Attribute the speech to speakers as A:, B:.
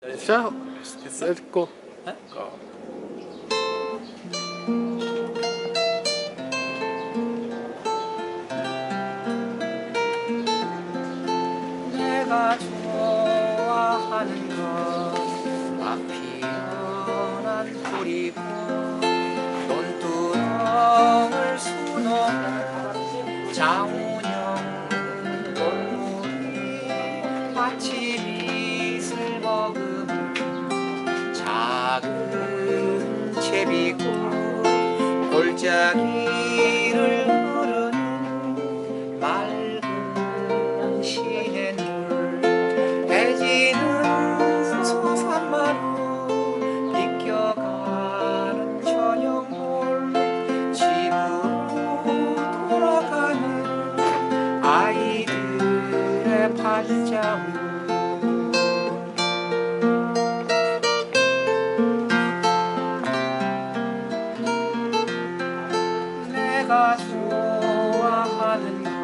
A: 자, 렛고.
B: 내가 좋아하는 건막 피어난 뿌리고 논두렁을 수놓은 장운 골짜기를 흐르는 맑은 시냇물 해지는 소산마루 비껴가는 저녁물 집으로 돌아가는 아이들의 발자국 Gott, a Amen.